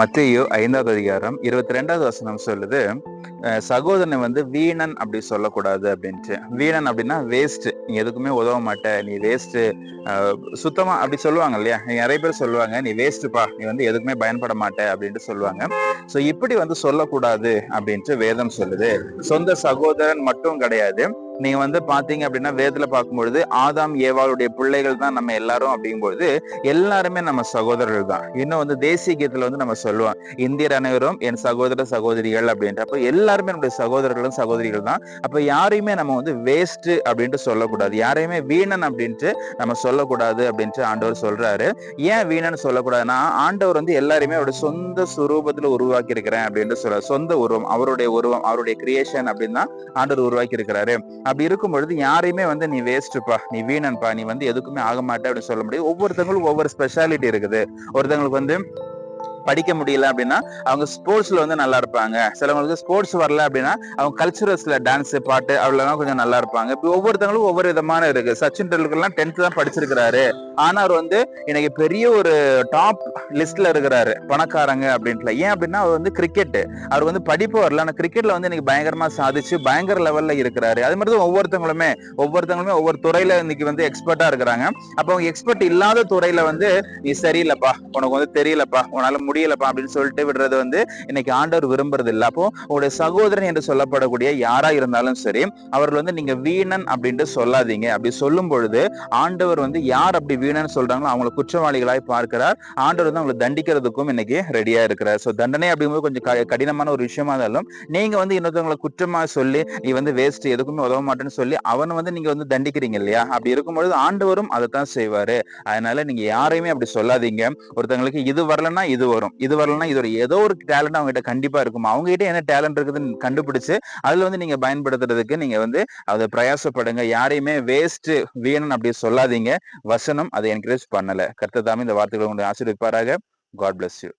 மத்தியோ ஐந்தாவது அதிகாரம் இருபத்தி ரெண்டாவது வசனம் சொல்லுது சகோதரனை வந்து வீணன் அப்படி சொல்லக்கூடாது அப்படின்ட்டு. வீணன் அப்படின்னா வேஸ்ட் நீ எதுக்குமே உதவ மாட்ட. நீ வேஸ்ட் சுத்தமா அப்படி சொல்லுவாங்க இல்லையா? நிறைய பேர் சொல்லுவாங்க நீ வேஸ்ட்டுப்பா நீ வந்து எதுக்குமே பயன்பட மாட்ட. அப்படின்ட்டு சொல்லுவாங்க. ஸோ இப்படி வந்து சொல்லக்கூடாது அப்படின்ட்டு வேதம் சொல்லுது. சொந்த சகோதரன் மட்டும் கிடையாது. நீங்க வந்து பாத்தீங்க அப்படின்னா வேதத்துல பார்க்கும்பொழுது ஆதாம் ஏவாளுடைய பிள்ளைகள் தான் நம்ம எல்லாரும் அப்படிங்கும்பொழுது எல்லாருமே நம்ம சகோதரர்கள் தான். இன்னும் வந்து தேசிய கீதத்துல வந்து நம்ம சொல்லுவோம் இந்தியர் அனைவரும் என் சகோதர சகோதரிகள் அப்படின்றப்ப அப்ப எல்லாருமே நம்முடைய சகோதரர்களும் சகோதரிகள் தான். அப்ப யாரையுமே நம்ம வந்து வேஸ்ட் அப்படின்ட்டு சொல்லக்கூடாது. யாரையுமே வீணன் அப்படின்ட்டு நம்ம சொல்லக்கூடாது அப்படின்ட்டு ஆண்டவர் சொல்றாரு. ஏன் வீணன் சொல்லக்கூடாதுன்னா ஆண்டவர் வந்து எல்லாருமே அவருடைய சொந்த சுரூபத்துல உருவாக்கி இருக்கிறேன் அப்படின்ட்டு சொல்றாரு. சொந்த உருவம் அவருடைய உருவம் அவருடைய கிரியேஷன் அப்படின்னு தான் ஆண்டவர் உருவாக்கி இருக்கிறாரு அப்படி இருக்கும் பொழுது யாரையுமே வந்து நீ வேஸ்ட்டுப்பா நீ வீணன்பா நீ வந்து எதுக்குமே ஆக மாட்டே அப்படின்னு சொல்ல முடியாது. ஒவ்வொருத்தவங்களுக்கும் ஒவ்வொரு ஸ்பெஷாலிட்டி இருக்குது. ஒருத்தவங்களுக்கு வந்து படிக்க முடியல அப்படின்னா அவங்க ஸ்போர்ட்ஸ்ல வந்து நல்லா இருப்பாங்க. சிலவங்களுக்கு ஸ்போர்ட்ஸ் வரல அப்படின்னா அவங்க கல்ச்சுரல்ஸ்ல டான்ஸ் பாட்டு அவ்வளவுதான் கொஞ்சம் நல்லா இருப்பாங்க. இப்போ ஒவ்வொருத்தவங்களுக்கும் ஒவ்வொரு விதமான இருக்கு. சச்சின் டெண்டுல்கர்லாம் டென்த் தான் படிச்சிருக்கிறாரு. ஆனா அவர் வந்து இன்னைக்கு பெரிய ஒரு டாப் லிஸ்ட்ல இருக்கிறாரு. பணக்காரங்க அப்படின்ட்டு ஏன் அப்படின்னா அவர் வந்து கிரிக்கெட் அவர் வந்து படிப்பு வரல. ஆனா கிரிக்கெட்ல வந்து இன்னைக்கு பயங்கரமா சாதிச்சு பயங்கர லெவல்ல இருக்கிறாரு. அது மாதிரி தான் ஒவ்வொருத்தவங்களுமே ஒவ்வொருத்தவங்களுமே ஒவ்வொரு துறையில இன்னைக்கு வந்து எக்ஸ்பர்ட்டா இருக்கிறாங்க. அப்போ அவங்க எக்ஸ்பர்ட் இல்லாத துறையில வந்து நீ சரியில்லப்பா. உனக்கு வந்து தெரியலப்பா. உன்னால முடியலப்பா அப்படின்னு சொல்லிட்டு விடுறது வந்து இன்னைக்கு ஆண்டவர் விரும்புறது இல்ல அப்போ உங்களுடைய சகோதரன் என்று சொல்லப்படக்கூடிய யாரா இருந்தாலும் சரி அவர்கள் வந்து நீங்க வீணன் அப்படின்ட்டு சொல்லாதீங்க. அப்படி சொல்லும் பொழுது ஆண்டவர் வந்து யார் அப்படி வீணன் சொல்றாங்களோ அவங்களை குற்றவாளிகளாய் பார்க்கிறார். ஆண்டவர் வந்து அவங்களை தண்டிக்கிறதுக்கும் இன்னைக்கு ரெடியா இருக்கிறார். சோ தண்டனை அப்படிங்கும்போது கொஞ்சம் க- கடினமான ஒரு விஷயமா இருந்தாலும் நீங்க வந்து இன்னொருத்தவங்களை குற்றமா சொல்லி நீ வந்து வேஸ்ட் எதுக்குமே உதவ மாட்டேன்னு சொல்லி அவனை வந்து நீங்க வந்து தண்டிக்கிறீங்க இல்லையா? அப்படி இருக்கும்பொழுது ஆண்டவரும் அதை தான் செய்வாரு. அதனால நீங்க யாரையுமே அப்படி சொல்லாதீங்க. ஒருத்தவங்களுக்கு இது வரலன்னா இது வரும். இது வரலன்னா இது ஒரு ஏதோ ஒரு டேலண்ட் அவங்ககிட்ட கண்டிப்பா இருக்கும். அவங்க கிட்ட என்ன டேலண்ட் இருக்குதுன்னு கண்டுபிடிச்சு அதுல வந்து நீங்க பயன்படுத்துறதுக்கு நீங்க வந்து அதை பிரயாசப்படுங்க. யாரையுமே வேஸ்ட் வீணன் அப்படி சொல்லாதீங்க. வசனம் அதை என்கரேஜ் பண்ணல. கர்த்தர் தாமே இந்த வார்த்தைகளை உங்களுக்கு ஆசீர்வதிப்பாராக. God bless you